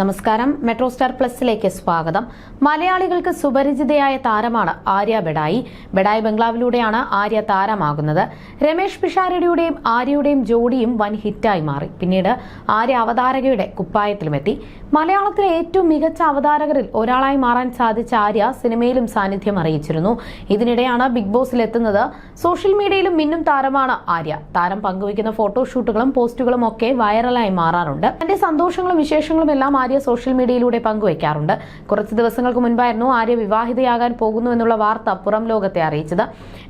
നമസ്കാരം. Metro star പ്ലസിലേക്ക് സ്വാഗതം. മലയാളികൾക്ക് സുപരിചിതയായ താരമാണ് ആര്യ ബെഡായി. ബെഡായി ബംഗ്ലാവിലൂടെയാണ് ആര്യ താരമാകുന്നത്. രമേഷ് പിഷാരടിയുടെയും ആര്യയുടെയും ജോഡിയും വൻ ഹിറ്റായി മാറി. പിന്നീട് ആര്യ അവതാരകയുടെ കുപ്പായത്തിലുമെത്തി. മലയാളത്തിലെ ഏറ്റവും മികച്ച അവതാരകരിൽ ഒരാളായി മാറാൻ സാധിച്ച ആര്യ സിനിമയിലും സാന്നിധ്യം അറിയിച്ചിരുന്നു. ഇതിനിടെയാണ് ബിഗ് ബോസിൽ എത്തുന്നത് സോഷ്യൽ മീഡിയയിലും മിന്നും താരമാണ് ആര്യ. താരം പങ്കുവയ്ക്കുന്ന ഫോട്ടോഷൂട്ടുകളും പോസ്റ്റുകളും ഒക്കെ വൈറലായി മാറാറുണ്ട്. തന്റെ സന്തോഷങ്ങളും വിശേഷങ്ങളും എല്ലാം ആര്യ സോഷ്യൽ മീഡിയയിലൂടെ പങ്കുവയ്ക്കാറുണ്ട്. കുറച്ച് ദിവസങ്ങൾക്ക് മുൻപായിരുന്നു ആര്യ വിവാഹിതയാകാൻ പോകുന്നു എന്നുള്ള വാർത്ത പുറം ലോകത്തെ അറിയിച്ചത്.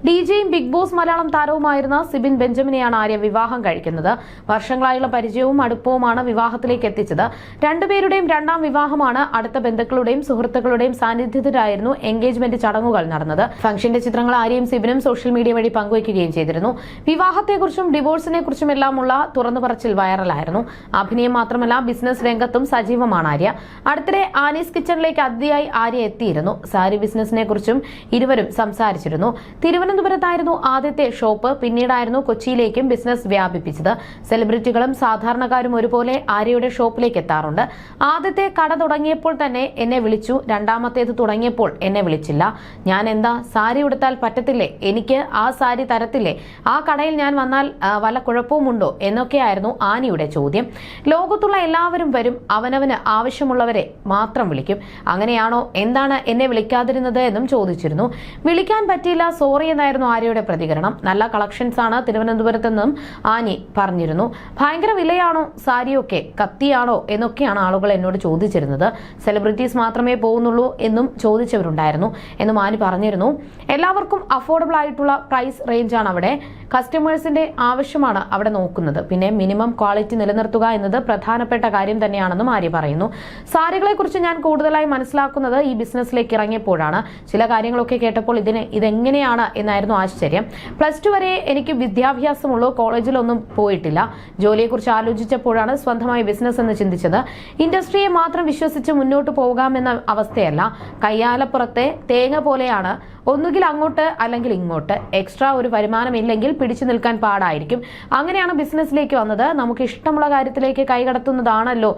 ഡി ജെയും ബിഗ് ബോസ് മലയാളം താരവുമായിരുന്ന സിബിൻ ബെഞ്ചമിനെയാണ് ആര്യ വിവാഹം കഴിക്കുന്നത്. വർഷങ്ങളായുള്ള പരിചയവും അടുപ്പവുമാണ് വിവാഹത്തിലേക്ക് എത്തിച്ചത്. രണ്ടുപേരുടെയും രണ്ടാം വിവാഹമാണ് അടുത്ത ബന്ധുക്കളുടെയും സുഹൃത്തുക്കളുടെയും സാന്നിധ്യത്തിലായിരുന്നു എൻഗേജ്മെന്റ് ചടങ്ങുകൾ നടന്നത്. ഫംഗ്ഷന്റെ ചിത്രങ്ങൾ ആര്യയും സിബിനും സോഷ്യൽ മീഡിയ വഴി പങ്കുവയ്ക്കുകയും ചെയ്തിരുന്നു. വിവാഹത്തെക്കുറിച്ചും ഡിവോഴ്സിനെ കുറിച്ചും എല്ലാമുള്ള തുറന്നു പറച്ചിൽ വൈറലായിരുന്നു. അഭിനയം മാത്രമല്ല ബിസിനസ് രംഗത്തും സജീവമാണ് ആര്യ. അടുത്തിടെ ആനീസ് കിച്ചണിലേക്ക് അതിഥിയായി ആര്യ എത്തിയിരുന്നു. സാരി ബിസിനസിനെ കുറിച്ചും ഇരുവരും സംസാരിച്ചിരുന്നു. തിരുവനന്തപുരത്തായിരുന്നു ആദ്യത്തെ ഷോപ്പ്. പിന്നീടായിരുന്നു കൊച്ചിയിലേക്കും ബിസിനസ് വ്യാപിപ്പിച്ചത്. സെലിബ്രിറ്റികളും സാധാരണക്കാരും ഒരുപോലെ ആര്യയുടെ ഷോപ്പിലേക്ക് എത്താറുണ്ട്. ആദ്യത്തെ കട തുടങ്ങിയപ്പോൾ തന്നെ എന്നെ വിളിച്ചു. രണ്ടാമത്തേത് തുടങ്ങിയപ്പോൾ എന്നെ വിളിച്ചില്ല. ഞാൻ എന്താ സാരി ഉടുത്താൽ പറ്റത്തില്ലേ? എനിക്ക് ആ സാരി തരത്തില്ലേ? ആ കടയിൽ ഞാൻ വന്നാൽ വല്ല കുഴപ്പവുമുണ്ടോ? എന്നൊക്കെയായിരുന്നു ആനിയുടെ ചോദ്യം. ലോകത്തുള്ള എല്ലാവരും വരും. അവനവന് ആവശ്യമുള്ളവരെ മാത്രം വിളിക്കും. അങ്ങനെയാണോ? എന്താണ് എന്നെ വിളിക്കാതിരുന്നത് എന്നും ചോദിച്ചിരുന്നു. വിളിക്കാൻ പറ്റിയില്ല സോറി എന്നായിരുന്നു ആര്യയുടെ പ്രതികരണം. നല്ല കളക്ഷൻസ് ആണ് തിരുവനന്തപുരത്ത് നിന്നും ആനി പറഞ്ഞിരുന്നു. ഭയങ്കര വിലയാണോ? സാരിയൊക്കെ കത്തിയാണോ? എന്നൊക്കെയാണ് ആളുകൾ എന്നോട് ചോദിച്ചിരുന്നത്. സെലിബ്രിറ്റീസ് മാത്രമേ പോകുന്നുള്ളൂ എന്നും ചോദിച്ചവരുണ്ടായിരുന്നു എന്നും ആനി പറഞ്ഞിരുന്നു. എല്ലാവർക്കും അഫോർഡബിൾ ആയിട്ടുള്ള പ്രൈസ് റേഞ്ചാണ് അവിടെ. കസ്റ്റമേഴ്സിന്റെ ആവശ്യമാണ് അവിടെ നോക്കുന്നത്. പിന്നെ മിനിമം ക്വാളിറ്റി നിലനിർത്തുക എന്നത് പ്രധാനപ്പെട്ട കാര്യം തന്നെയാണെന്നും ആര്യ പറയുന്നു. സാരികളെ കുറിച്ച് ഞാൻ കൂടുതലായി മനസ്സിലാക്കുന്നത് ഈ ബിസിനസ്സിലേക്ക് ഇറങ്ങിയപ്പോഴാണ്. ചില കാര്യങ്ങളൊക്കെ കേട്ടപ്പോൾ ഇതിന് ഇതെങ്ങനെയാണ് എന്നായിരുന്നു ആശ്ചര്യം. പ്ലസ് ടു വരെ എനിക്ക് വിദ്യാഭ്യാസമുള്ളൂ കോളേജിലൊന്നും പോയിട്ടില്ല. ജോലിയെക്കുറിച്ച് ആലോചിച്ചപ്പോഴാണ് സ്വന്തമായി ബിസിനസ് എന്ന് ചിന്തിച്ചത്. ഇൻഡസ്ട്രിയെ മാത്രം വിശ്വസിച്ച് മുന്നോട്ട് പോകാമെന്ന അവസ്ഥയല്ല. കയ്യാലപ്പുറത്തെ തേങ്ങ പോലെയാണ് ഒന്നുകിൽ അങ്ങോട്ട് അല്ലെങ്കിൽ ഇങ്ങോട്ട്. എക്സ്ട്രാ ഒരു വരുമാനമില്ലെങ്കിൽ പിടിച്ചു നിൽക്കാൻ പാടായിരിക്കും. അങ്ങനെയാണ് ബിസിനസ്സിലേക്ക് വന്നത്. നമുക്ക് ഇഷ്ടമുള്ള കാര്യത്തിലേക്ക് കൈകടത്തുന്നതാണല്ലോ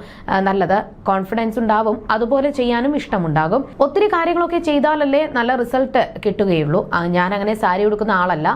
നല്ലത്. കോൺഫിഡൻസ് ഉണ്ടാവും. അതുപോലെ ചെയ്യാനും ഇഷ്ടമുണ്ടാകും. ഒത്തിരി കാര്യങ്ങളൊക്കെ ചെയ്താലല്ലേ നല്ല റിസൾട്ട് കിട്ടുകയുള്ളൂ. ഞാൻ അങ്ങനെ സാരി ഉടുക്കുന്ന ആളല്ല.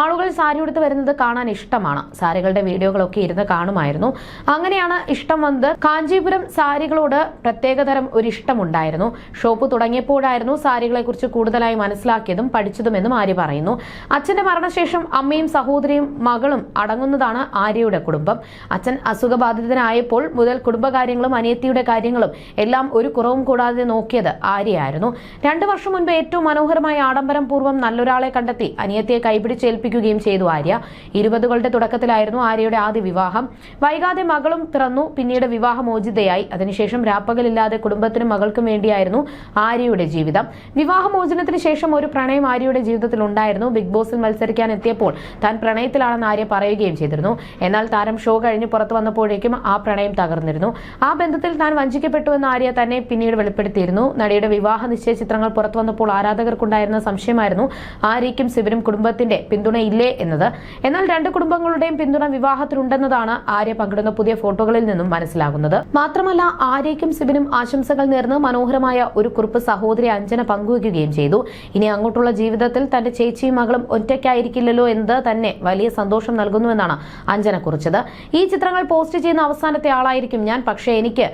ആളുകൾ സാരി ഉടുത്ത് വരുന്നത് കാണാൻ ഇഷ്ടമാണ്. സാരികളുടെ വീഡിയോകളൊക്കെ ഇരുന്ന് കാണുമായിരുന്നു. അങ്ങനെയാണ് ഇഷ്ടം വന്നത്. കാഞ്ചീപുരം സാരികളോട് പ്രത്യേകതരം ഒരു ഇഷ്ടമുണ്ടായിരുന്നു. ഷോപ്പ് തുടങ്ങിയപ്പോഴായിരുന്നു സാരികളെ കുറിച്ച് കൂടുതലായി മനസ്സിലാക്കിയതും പഠിച്ചതുമെന്നും ആര്യ പറയുന്നു. അച്ഛന്റെ മരണശേഷം അമ്മയും സഹോദരിയും മകളും അടങ്ങുന്നതാണ് ആര്യയുടെ കുടുംബം. അച്ഛൻ അസുഖബാധിതനായപ്പോൾ മുതൽ കുടുംബകാര്യങ്ങളും അനിയത്തിയുടെ കാര്യങ്ങളും എല്ലാം ഒരു കുറവും കൂടാതെ നോക്കിയത് ആര്യയായിരുന്നു. രണ്ടു വർഷം മുൻപ് ഏറ്റവും മനോഹരമായ ആഡംബരം പൂർവം നല്ലൊരാളെ കണ്ടെത്തി അനിയത്തിയെ കൈപിടിച്ചേൽപ്പിക്കുകയും ചെയ്തു ആര്യ. ഇരുപതുകളുടെ തുടക്കത്തിലായിരുന്നു ആര്യയുടെ ആദ്യ വിവാഹം. വൈകാതെ മകളും പിറന്നു. പിന്നീട് വിവാഹമോചിതയായി. അതിനുശേഷം രാപ്പകലില്ലാതെ കുടുംബത്തിനും മകൾക്കും വേണ്ടിയായിരുന്നു ആര്യയുടെ ജീവിതം. വിവാഹമോചനത്തിന് ശേഷം ഒരു പ്രണയം ആര്യയുടെ ജീവിതത്തിൽ ഉണ്ടായിരുന്നു. ബിഗ് ബോസിൽ മത്സരിക്കാൻ എത്തിയപ്പോൾ താൻ പ്രണയത്തിലാണെന്ന് ആര്യ പറയുകയും ചെയ്തിരുന്നു. എന്നാൽ താരം ഷോ കഴിഞ്ഞ് പുറത്തു വന്നപ്പോഴേക്കും ആ പ്രണയം തകർന്നിരുന്നു. ആ ബന്ധത്തിൽ താൻ വഞ്ചിക്കപ്പെട്ടുവെന്ന് ആര്യ തന്നെ പിന്നീട് വെളിപ്പെടുത്തിയിരുന്നു. നടിയുടെ വിവാഹ നിശ്ചയ ചിത്രങ്ങൾ പുറത്തു വന്നപ്പോൾ ആരാധകർക്കുണ്ടായിരുന്ന സംശയമായിരുന്നു ആര്യയ്ക്കും ശിവനും കുടുംബത്തിന്റെ പിന്തുണയില്ലേ എന്നത്. എന്നാൽ രണ്ട് കുടുംബങ്ങളുടെയും പിന്തുണ വിവാഹത്തിലുണ്ടെന്നതാണ് ആര്യ പങ്കിടുന്ന പുതിയ ഫോട്ടോകളിൽ നിന്നും മനസ്സിലാകുന്നത്. മാത്രമല്ല ആര്യയ്ക്കും ശിവനും ആശംസകൾ നേർന്ന് മനോഹരമായ ഒരു കുറിപ്പ് സഹോദരി അഞ്ജന പങ്കുവയ്ക്കുകയും ചെയ്തു. ഇനി അങ്ങോട്ടുള്ള ജീവിതത്തിൽ തന്റെ ചേച്ചിയും മകളും ഒറ്റയ്ക്കായിരിക്കില്ലല്ലോ എന്ന് തന്നെ വലിയ സന്തോഷം നൽകുന്നുവെന്നാണ് അഞ്ജന കുറിച്ചത്. ഈ ചിത്രങ്ങൾ പോസ്റ്റ് ചെയ്യുന്ന അവസാനത്തെ ആളായിരിക്കും ഞാൻ. പക്ഷേ എനിക്ക്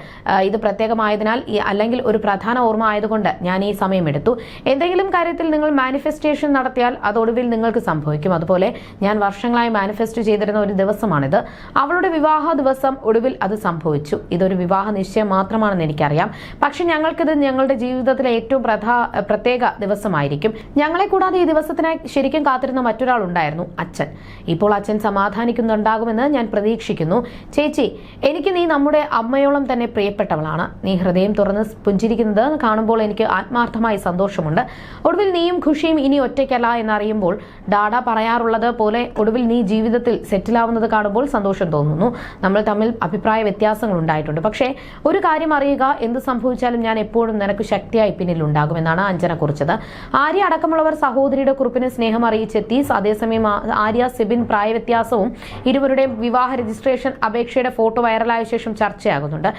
ഇത് പ്രത്യേകമായതിനാൽ അല്ലെങ്കിൽ ഒരു പ്രധാന ഓർമ്മ ആയതുകൊണ്ട് ഞാൻ ഈ സമയം എടുത്തു. എന്തെങ്കിലും കാര്യത്തിൽ നിങ്ങൾ മാനിഫെസ്റ്റേഷൻ നടത്തിയാൽ അതോടുവിൽ നിങ്ങൾക്ക് സംഭവിക്കും. അതുപോലെ ഞാൻ വർഷങ്ങളായി മാനിഫെസ്റ്റ് ചെയ്തിരുന്ന ഒരു ദിവസമാണിത്. അവളുടെ വിവാഹ ദിവസം ഒടുവിൽ അത് സംഭവിച്ചു. ഇതൊരു വിവാഹ നിശ്ചയം മാത്രമാണെന്ന് എനിക്കറിയാം. പക്ഷെ ഞങ്ങൾക്കിത് ഞങ്ങളുടെ ജീവിതത്തിലെ ഏറ്റവും പ്രധാ പ്രത്യേക ദിവസമായിരിക്കും. ഞങ്ങളെ കൂടാതെ ഈ ദിവസത്തിനായി ശരിക്കും കാത്തിരുന്ന മറ്റൊരാൾ ഉണ്ടായിരുന്നു അച്ഛൻ. ഇപ്പോൾ അച്ഛൻ സമാധാനിക്കുന്നുണ്ടാകുമെന്ന് ഞാൻ പ്രതീക്ഷിക്കുന്നു. ചേച്ചി എനിക്ക് നീ നമ്മുടെ അമ്മയോളം തന്നെ പ്രിയപ്പെട്ടവളാണ്. നീ ഹൃദയം തുറന്ന് പുഞ്ചിരിക്കുന്നത് കാണുമ്പോൾ എനിക്ക് ആത്മാർത്ഥമായി സന്തോഷമുണ്ട്. ഒടുവിൽ നീയും ഖുഷിയും ഇനി ഒറ്റയ്ക്കല്ല എന്നറിയുമ്പോൾ ഡാഡ പറയാറുള്ളത് പോലെ ഒടുവിൽ നീ ജീവിതത്തിൽ സെറ്റിലാവുന്നത് കാണുമ്പോൾ സന്തോഷം തോന്നുന്നു. നമ്മൾ തമ്മിൽ അഭിപ്രായ വ്യത്യാസങ്ങൾ ഉണ്ടായിട്ടുണ്ട്. പക്ഷേ ഒരു കാര്യം അറിയുക എന്ത് സംഭവിച്ചാലും ഞാൻ എപ്പോഴും നിനക്ക് ശക്തിയായി പിന്നിൽ ഉണ്ടാകുമെന്നാണ് അഞ്ജന കുറിച്ചത്. ആര്യ അടക്കമുള്ളവർ സഹോദരിയുടെ കുറിപ്പിന് സ്നേഹം അറിയിച്ചെത്തി. അതേസമയം ആര്യ സിബിൻ പ്രായവ്യത്യാസവും ഇരുവരുടെയും വിവാഹ രജിസ്ട്രേഷൻ അപേക്ഷയുടെ ഫോട്ടോ വൈറലായ ശേഷം ചർച്ചയാകുന്നുണ്ട്.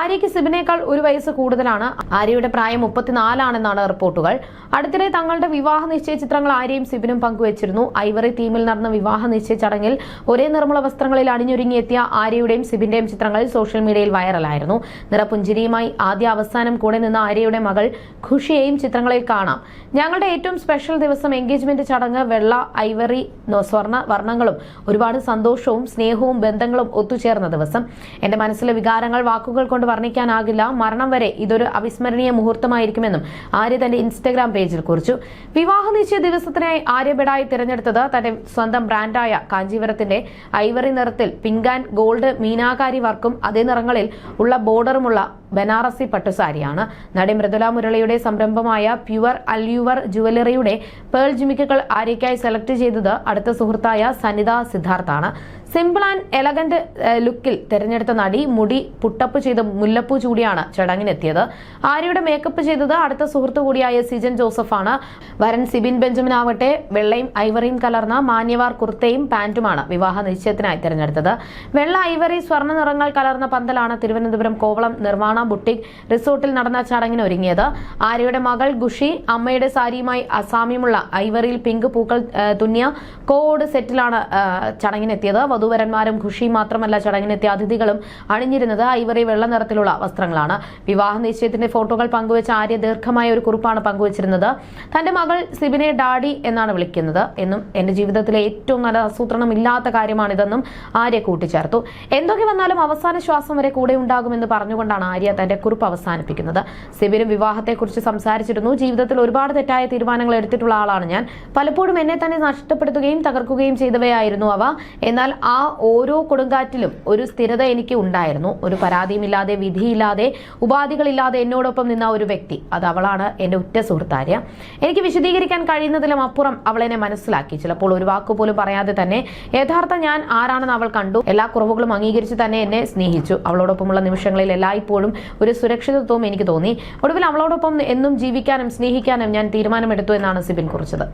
ആര്യയ്ക്ക് സിബിനേക്കാൾ ഒരു വയസ്സ് കൂടുതലാണ്. ആര്യയുടെ പ്രായം മുപ്പത്തിനാലാണെന്നാണ് റിപ്പോർട്ടുകൾ. അടുത്തിടെ തങ്ങളുടെ വിവാഹ നിശ്ചയ ചിത്രങ്ങൾ ആര്യയും സിബിനും പങ്കുവച്ചിരുന്നു. ഐവറി തീമിൽ നടന്ന വിവാഹ നിശ്ചയ ചടങ്ങിൽ ഒരേ നിർമ്മല വസ്ത്രങ്ങളിൽ അണിഞ്ഞൊരുങ്ങിയെത്തിയ ആര്യയുടെയും സിബിന്റെയും ചിത്രങ്ങൾ സോഷ്യൽ മീഡിയയിൽ വൈറലായിരുന്നു. നിറപുഞ്ചിരിയുമായി ആദ്യ അവസാനം കൂടെ നിന്ന ആര്യയുടെ മകൾ ഖുഷിയെയും ചിത്രങ്ങളിൽ കാണാം. ഞങ്ങളുടെ ഏറ്റവും സ്പെഷ്യൽ ദിവസം എൻഗേജ്മെന്റ് ചടങ്ങ് വെള്ള ഐവറി സ്വർണ വർണങ്ങളും ഒരുപാട് സന്തോഷവും സ്നേഹവും ബന്ധങ്ങളും ഒത്തുചേർന്ന ദിവസം. എന്റെ മനസ്സിലെ വികാരങ്ങൾ വാക്കുകൾ കൊണ്ട് വർണിക്കാനാകില്ല. മരണം വരെ ഇതൊരു അവിസ്മരണീയ മുഹൂർത്തമായിരിക്കുമെന്നും ആര്യ തന്റെ ഇൻസ്റ്റഗ്രാം പേജിൽ കുറിച്ചു. വിവാഹ നിശ്ചയ ദിവസത്തിനായി ആര്യ ബെഡായി തിരഞ്ഞെടുത്തത് തന്റെ സ്വന്തം ബ്രാൻഡായ കാഞ്ചീപുരത്തിന്റെ ഐവറി നിറത്തിൽ പിങ്ക് ആൻഡ് ഗോൾഡ് മീനാകാരി വർക്കും അതേ നിറങ്ങളിൽ ഉള്ള ബോർഡറുമുള്ള ബനാറസി പട്ടുസാരിയാണ് നടി മൃദുല മുരളിയുടെ സംരംഭമായ പ്യുവർ അൽയുവർ ജുവലറിയുടെ പേൾ ജിമിക്കുകൾ ആര്യയ്ക്കായി സെലക്ട് ചെയ്തത് അടുത്ത സുഹൃത്തായ സനിത സിദ്ധാർത്ഥാണ് സിമ്പിൾ ആൻഡ് എലഗന്റ് ലുക്കിൽ തിരഞ്ഞെടുത്ത നടി മുടി പുട്ടപ്പ് ചെയ്ത മുല്ലപ്പൂ ചൂടിയാണ് ചടങ്ങിനെത്തിയത്. ആര്യയുടെ മേക്കപ്പ് ചെയ്തത് അടുത്ത സുഹൃത്തു കൂടിയായ സിജൻ ജോസഫാണ്. വരൻ സിബിൻ ബെഞ്ചമിൻ ആവട്ടെ വെള്ളയും ഐവറിയും കലർന്ന മാന്യവാർ കുർത്തയും പാന്റുമാണ് വിവാഹ നിശ്ചയത്തിനായി തിരഞ്ഞെടുത്തത്. വെള്ള ഐവറി സ്വർണ നിറങ്ങൾ കലർന്ന പന്തലാണ് തിരുവനന്തപുരം കോവളം നിർമ്മാണ ബുട്ടിക് റിസോർട്ടിൽ നടന്ന ചടങ്ങിന് ഒരുങ്ങിയത്. ആര്യയുടെ മകൾ ഗുഷി അമ്മയുടെ സാരിയുമായി അസാമ്യമുള്ള ഐവറിയിൽ പിങ്ക് പൂക്കൾ തുന്നിയ കോഡ് സെറ്റിലാണ് ചടങ്ങിനെത്തിയത്. വധുവരന്മാരും ഖുഷി മാത്രമല്ല ചടങ്ങിനെത്തിയ അതിഥികളും അണിഞ്ഞിരുന്നത് ഐവറി വെള്ള നിറത്തിലുള്ള വസ്ത്രങ്ങളാണ്. വിവാഹ നിശ്ചയത്തിന്റെ ഫോട്ടോകൾ പങ്കുവച്ച ആര്യ ദീർഘമായ ഒരു കുറിപ്പാണ് പങ്കുവച്ചിരുന്നത്. തന്റെ മകൾ സിബിനെ ഡാഡി എന്നാണ് വിളിക്കുന്നത്. എന്നും എന്റെ ജീവിതത്തിലെ ഏറ്റവും നല്ല ആസൂത്രണം ഇല്ലാത്ത കാര്യമാണിതെന്നും ആര്യ കൂട്ടിച്ചേർത്തു. എന്തൊക്കെ വന്നാലും അവസാന ശ്വാസം വരെ കൂടെ ഉണ്ടാകുമെന്ന് പറഞ്ഞുകൊണ്ടാണ് ആര്യ തന്റെ കുറിപ്പ് അവസാനിപ്പിക്കുന്നത്. സിബിനും വിവാഹത്തെക്കുറിച്ച് സംസാരിച്ചിരുന്നു. ജീവിതത്തിൽ ഒരുപാട് തെറ്റായ തീരുമാനങ്ങൾ എടുത്തിട്ടുള്ള ആളാണ് ഞാൻ. പലപ്പോഴും എന്നെ തന്നെ നഷ്ടപ്പെടുത്തുകയും തകർക്കുകയും ചെയ്തവയായിരുന്നു അവ. എന്നാൽ ആ ഓരോ കൊടുങ്കാറ്റിലും ഒരു സ്ഥിരത എനിക്ക് ഉണ്ടായിരുന്നു. ഒരു പരാതിയുമില്ലാതെ വിധിയില്ലാതെ ഉപാധികളില്ലാതെ എന്നോടൊപ്പം നിന്ന ഒരു വ്യക്തി. അത് അവളാണ് എന്റെ ഉറ്റ സുഹൃത്താര്യ. എനിക്ക് വിശദീകരിക്കാൻ കഴിയുന്നതിലും അപ്പുറം അവൾ എന്നെ മനസ്സിലാക്കി. ചിലപ്പോൾ ഒരു വാക്ക് പോലും പറയാതെ തന്നെ യഥാർത്ഥ ഞാൻ ആരാണെന്ന് അവൾ കണ്ടു. എല്ലാ കുറവുകളും അംഗീകരിച്ച് തന്നെ എന്നെ സ്നേഹിച്ചു. അവളോടൊപ്പമുള്ള നിമിഷങ്ങളിൽ എല്ലായ്പ്പോഴും ഒരു സുരക്ഷിതത്വം എനിക്ക് തോന്നി. ഒടുവിൽ അവളോടൊപ്പം എന്നും ജീവിക്കാനും സ്നേഹിക്കാനും ഞാൻ തീരുമാനമെടുത്തു എന്നാണ് സിബിൻ കുറിച്ചത്.